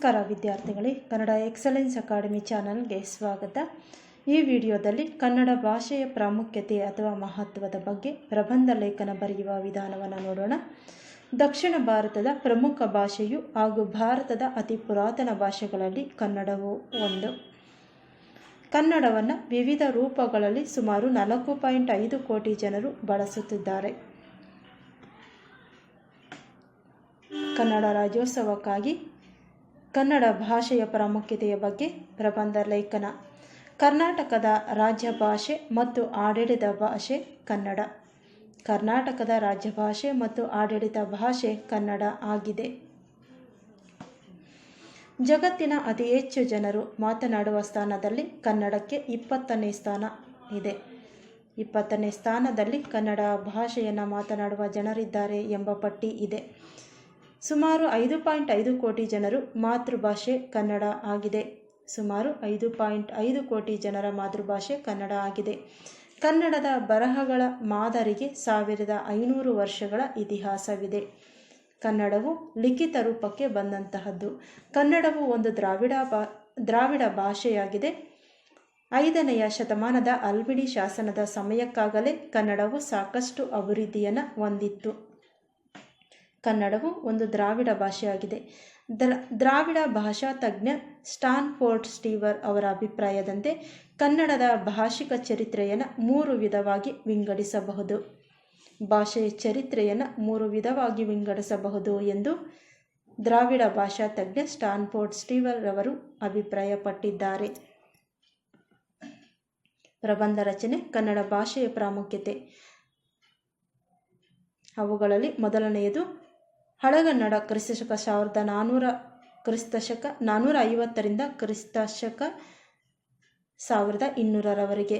ನಮಸ್ಕಾರ ವಿದ್ಯಾರ್ಥಿಗಳೇ, Kannada excellence academy ಚಾನಲ್ಗೆ ಸ್ವಾಗತ. ಈ ವಿಡಿಯೋದಲ್ಲಿ ಕನ್ನಡ ಭಾಷೆಯ ಪ್ರಾಮುಖ್ಯತೆ ಅಥವಾ ಮಹತ್ವದ ಬಗ್ಗೆ ಪ್ರಬಂಧ ಲೇಖನ ಬರೆಯುವ ವಿಧಾನವನ್ನು ನೋಡೋಣ. ದಕ್ಷಿಣ ಭಾರತದ ಪ್ರಮುಖ ಭಾಷೆಯು ಹಾಗೂ ಭಾರತದ ಅತಿ ಪುರಾತನ ಭಾಷೆಗಳಲ್ಲಿ ಕನ್ನಡವು ಒಂದು. ಕನ್ನಡವನ್ನು ವಿವಿಧ ರೂಪಗಳಲ್ಲಿ ಸುಮಾರು ನಾಲ್ಕು ಪಾಯಿಂಟ್ ಐದು ಕೋಟಿ ಜನರು ಬಳಸುತ್ತಿದ್ದಾರೆ. ಕನ್ನಡ ರಾಜ್ಯೋತ್ಸವಕ್ಕಾಗಿ ಕನ್ನಡ ಭಾಷೆಯ ಪ್ರಾಮುಖ್ಯತೆಯ ಬಗ್ಗೆ ಪ್ರಬಂಧ ಲೇಖನ. ಕರ್ನಾಟಕದ ರಾಜ್ಯ ಭಾಷೆ ಮತ್ತು ಆಡಳಿತ ಭಾಷೆ ಕನ್ನಡ. ಕರ್ನಾಟಕದ ರಾಜ್ಯ ಭಾಷೆ ಮತ್ತು ಆಡಳಿತ ಭಾಷೆ ಕನ್ನಡ ಆಗಿದೆ. ಜಗತ್ತಿನ ಅತಿ ಹೆಚ್ಚು ಜನರು ಮಾತನಾಡುವ ಸ್ಥಾನದಲ್ಲಿ ಕನ್ನಡಕ್ಕೆ ಇಪ್ಪತ್ತನೇ ಸ್ಥಾನ ಇದೆ. ಇಪ್ಪತ್ತನೇ ಸ್ಥಾನದಲ್ಲಿ ಕನ್ನಡ ಭಾಷೆಯನ್ನು ಮಾತನಾಡುವ ಜನರಿದ್ದಾರೆ ಎಂಬ ಪಟ್ಟಿ ಇದೆ. ಸುಮಾರು ಐದು ಪಾಯಿಂಟ್ ಐದು ಕೋಟಿ ಜನರು ಮಾತೃಭಾಷೆ ಕನ್ನಡ ಆಗಿದೆ. ಸುಮಾರು ಐದು ಪಾಯಿಂಟ್ ಐದು ಕೋಟಿ ಜನರ ಮಾತೃಭಾಷೆ ಕನ್ನಡ ಆಗಿದೆ. ಕನ್ನಡದ ಬರಹಗಳ ಮಾದರಿಗೆ ಸಾವಿರದ ಐನೂರು ವರ್ಷಗಳ ಇತಿಹಾಸವಿದೆ. ಕನ್ನಡವು ಲಿಖಿತ ರೂಪಕ್ಕೆ ಬಂದಂತಹದ್ದು. ಕನ್ನಡವು ಒಂದು ದ್ರಾವಿಡ ಬಾ ದ್ರಾವಿಡ ಭಾಷೆಯಾಗಿದೆ. ಐದನೆಯ ಶತಮಾನದ ಅಲ್ಬಿಡಿ ಶಾಸನದ ಸಮಯಕ್ಕಾಗಲೇ ಕನ್ನಡವು ಸಾಕಷ್ಟು ಅಭಿವೃದ್ಧಿಯನ್ನು ಹೊಂದಿತ್ತು. ಕನ್ನಡವು ಒಂದು ದ್ರಾವಿಡ ಭಾಷೆಯಾಗಿದೆ. ದ್ರ, ದ್ರಾವಿಡ ಭಾಷಾ ತಜ್ಞ ಸ್ಟಾನ್ಫೋರ್ಡ್ ಸ್ಟೀವರ್ ಅವರ ಅಭಿಪ್ರಾಯದಂತೆ ಕನ್ನಡದ ಭಾಷಿಕ ಚರಿತ್ರೆಯನ್ನು ಮೂರು ವಿಧವಾಗಿ ವಿಂಗಡಿಸಬಹುದು. ಭಾಷೆಯ ಚರಿತ್ರೆಯನ್ನು ಮೂರು ವಿಧವಾಗಿ ವಿಂಗಡಿಸಬಹುದು ಎಂದು ದ್ರಾವಿಡ ಭಾಷಾ ತಜ್ಞ ಸ್ಟಾನ್ಫೋರ್ಡ್ ಸ್ಟೀವರ್ ಅವರು ಅಭಿಪ್ರಾಯಪಟ್ಟಿದ್ದಾರೆ. ಪ್ರಬಂಧ ರಚನೆ, ಕನ್ನಡ ಭಾಷೆಯ ಪ್ರಾಮುಖ್ಯತೆ. ಅವುಗಳಲ್ಲಿ ಮೊದಲನೆಯದು ಹಳಗನ್ನಡ ಕ್ರಿಸ್ತಶಕ ಸಾವಿರದ ನಾನ್ನೂರ ಕ್ರಿಸ್ತಶಕ ನಾನ್ನೂರ ಐವತ್ತರಿಂದ ಕ್ರಿಸ್ತಶಕ ಸಾವಿರದ ಇನ್ನೂರರವರೆಗೆ.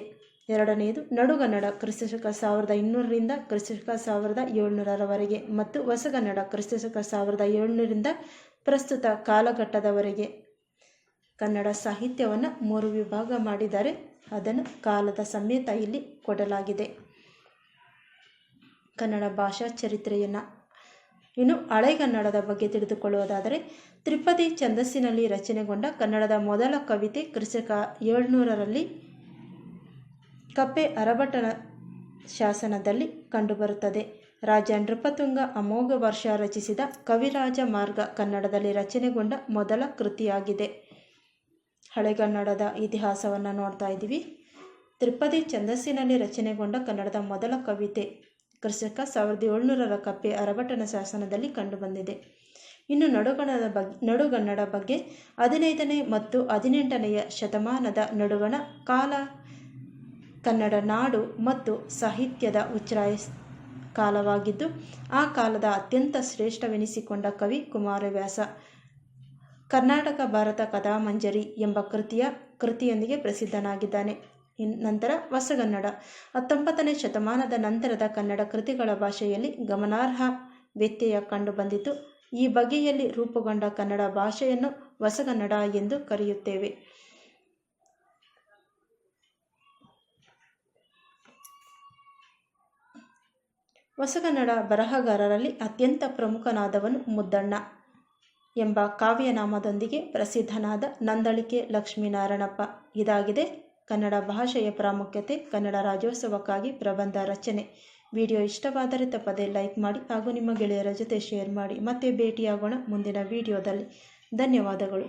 ಎರಡನೆಯದು ನಡುಗನ್ನಡ ಕ್ರಿಸ್ತಶಕ ಸಾವಿರದ ಇನ್ನೂರರಿಂದ ಕ್ರಿಸ್ತಶಕ ಸಾವಿರದ ಏಳ್ನೂರರವರೆಗೆ ಮತ್ತು ಹೊಸಗನ್ನಡ ಕ್ರಿಸ್ತಶಕ ಸಾವಿರದ ಏಳ್ನೂರಿಂದ ಪ್ರಸ್ತುತ ಕಾಲಘಟ್ಟದವರೆಗೆ. ಕನ್ನಡ ಸಾಹಿತ್ಯವನ್ನು ಮೂರು ವಿಭಾಗ ಮಾಡಿದ್ದಾರೆ ಅದನ್ನು ಕಾಲದ ಸಮೇತ ಇಲ್ಲಿ ಕೊಡಲಾಗಿದೆ. ಕನ್ನಡ ಭಾಷಾ ಚರಿತ್ರೆಯನ್ನು ಇನ್ನು ಹಳೆಗನ್ನಡದ ಬಗ್ಗೆ ತಿಳಿದುಕೊಳ್ಳುವುದಾದರೆ ತ್ರಿಪದಿ ಛಂದಸ್ಸಿನಲ್ಲಿ ರಚನೆಗೊಂಡ ಕನ್ನಡದ ಮೊದಲ ಕವಿತೆ ಕ್ರಿಸ್ತಕ ಏಳ್ನೂರರಲ್ಲಿ ಕಪ್ಪೆ ಅರಭಟನ ಶಾಸನದಲ್ಲಿ ಕಂಡುಬರುತ್ತದೆ. ರಾಜ ನೃಪತುಂಗ ಅಮೋಘ ವರ್ಷ ರಚಿಸಿದ ಕವಿರಾಜ ಮಾರ್ಗ ಕನ್ನಡದಲ್ಲಿ ರಚನೆಗೊಂಡ ಮೊದಲ ಕೃತಿಯಾಗಿದೆ. ಹಳೆಗನ್ನಡದ ಇತಿಹಾಸವನ್ನು ನೋಡ್ತಾ ಇದ್ದೀವಿ. ತ್ರಿಪದಿ ಛಂದಸ್ಸಿನಲ್ಲಿ ರಚನೆಗೊಂಡ ಕನ್ನಡದ ಮೊದಲ ಕವಿತೆ ಕ್ರಿಸ್ತಕ ಸಾವಿರದ ಏಳ್ನೂರರ ಕಪ್ಪೆ ಅರಭಟನ ಶಾಸನದಲ್ಲಿ ಕಂಡುಬಂದಿದೆ. ಇನ್ನು ನಡುಗಣದ ಬಗ್ಗೆ ನಡುಗನ್ನಡ ಬಗ್ಗೆ ಹದಿನೈದನೇ ಮತ್ತು ಹದಿನೆಂಟನೆಯ ಶತಮಾನದ ನಡುಗಣ ಕಾಲ, ಕನ್ನಡ ನಾಡು ಮತ್ತು ಸಾಹಿತ್ಯದ ಉಚ್ಛ್ರಾಯ ಕಾಲವಾಗಿದ್ದು, ಆ ಕಾಲದ ಅತ್ಯಂತ ಶ್ರೇಷ್ಠವೆನಿಸಿಕೊಂಡ ಕವಿ ಕುಮಾರವ್ಯಾಸ. ಕರ್ನಾಟಕ ಭಾರತ ಕಥಾಮಂಜರಿ ಎಂಬ ಕೃತಿಯ, ಕೃತಿಯೊಂದಿಗೆ ಪ್ರಸಿದ್ಧನಾಗಿದ್ದಾನೆ. ನಂತರ ಹೊಸಗನ್ನಡ. ಹತ್ತೊಂಬತ್ತನೇ ಶತಮಾನದ ನಂತರದ ಕನ್ನಡ ಕೃತಿಗಳ ಭಾಷೆಯಲ್ಲಿ ಗಮನಾರ್ಹ ವ್ಯತ್ಯಯ ಕಂಡುಬಂದಿತು ಈ ಬಗೆಯಲ್ಲಿ ರೂಪುಗೊಂಡ ಕನ್ನಡ ಭಾಷೆಯನ್ನು ಹೊಸಗನ್ನಡ ಎಂದು ಕರೆಯುತ್ತೇವೆ. ಹೊಸಗನ್ನಡ ಬರಹಗಾರರಲ್ಲಿ ಅತ್ಯಂತ ಪ್ರಮುಖನಾದವನು ಮುದ್ದಣ್ಣ ಎಂಬ ಕಾವ್ಯನಾಮದೊಂದಿಗೆ ಪ್ರಸಿದ್ಧನಾದ ನಂದಳಿಕೆ ಲಕ್ಷ್ಮೀನಾರಾಯಣಪ್ಪ. ಇದಾಗಿದೆ ಕನ್ನಡ ಭಾಷೆಯ ಪ್ರಾಮುಖ್ಯತೆ, ಕನ್ನಡ ರಾಜ್ಯೋತ್ಸವಕ್ಕಾಗಿ ಪ್ರಬಂಧ ರಚನೆ. ವಿಡಿಯೋ ಇಷ್ಟವಾದರೆ ತಪ್ಪದೇ ಲೈಕ್ ಮಾಡಿ ಹಾಗೂ ನಿಮ್ಮ ಗೆಳೆಯರ ಜೊತೆ ಶೇರ್ ಮಾಡಿ. ಮತ್ತೆ ಭೇಟಿಯಾಗೋಣ ಮುಂದಿನ ವಿಡಿಯೋದಲ್ಲಿ. ಧನ್ಯವಾದಗಳು.